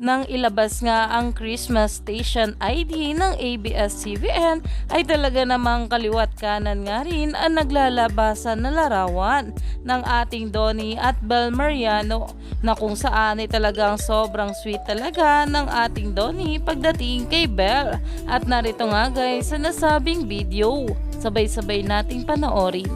Nang ilabas nga ang Christmas Station ID ng ABS-CBN ay talaga namang kaliwat kanan nga rin ang naglalabasan na larawan ng ating Donnie at Bel Mariano na kung saan ay talagang sobrang sweet talaga ng ating Donnie pagdating kay Bel. At narito nga guys sa nasabing video, sabay-sabay nating panoorin.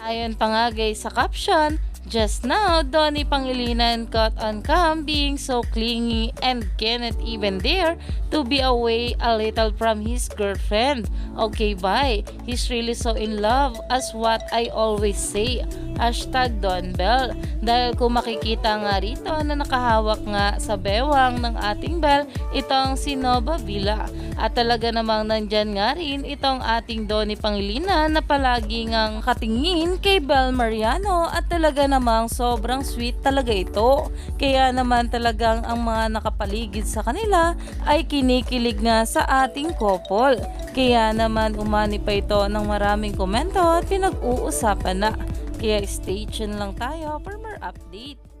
Ayon pa nga guys sa caption, Just now, Donnie Pangilinan caught on cam being so clingy and cannot even dare to be away a little from his girlfriend. Okay, bye. He's really so in love as what I always say. Hashtag Don Bell. Dahil kung makikita nga rito na nakahawak nga sa bewang ng ating Bell, itong si Nova Villa. At talaga namang nandyan nga rin itong ating Donnie Pangilinan na palagi ngang katingin kay Bel Mariano at talaga namang sobrang sweet talaga ito. Kaya naman talagang ang mga nakapaligid sa kanila ay kinikilig nga sa ating couple. Kaya naman umani pa ito ng maraming komento at pinag-uusapan na. Kaya stay tuned lang tayo for more update.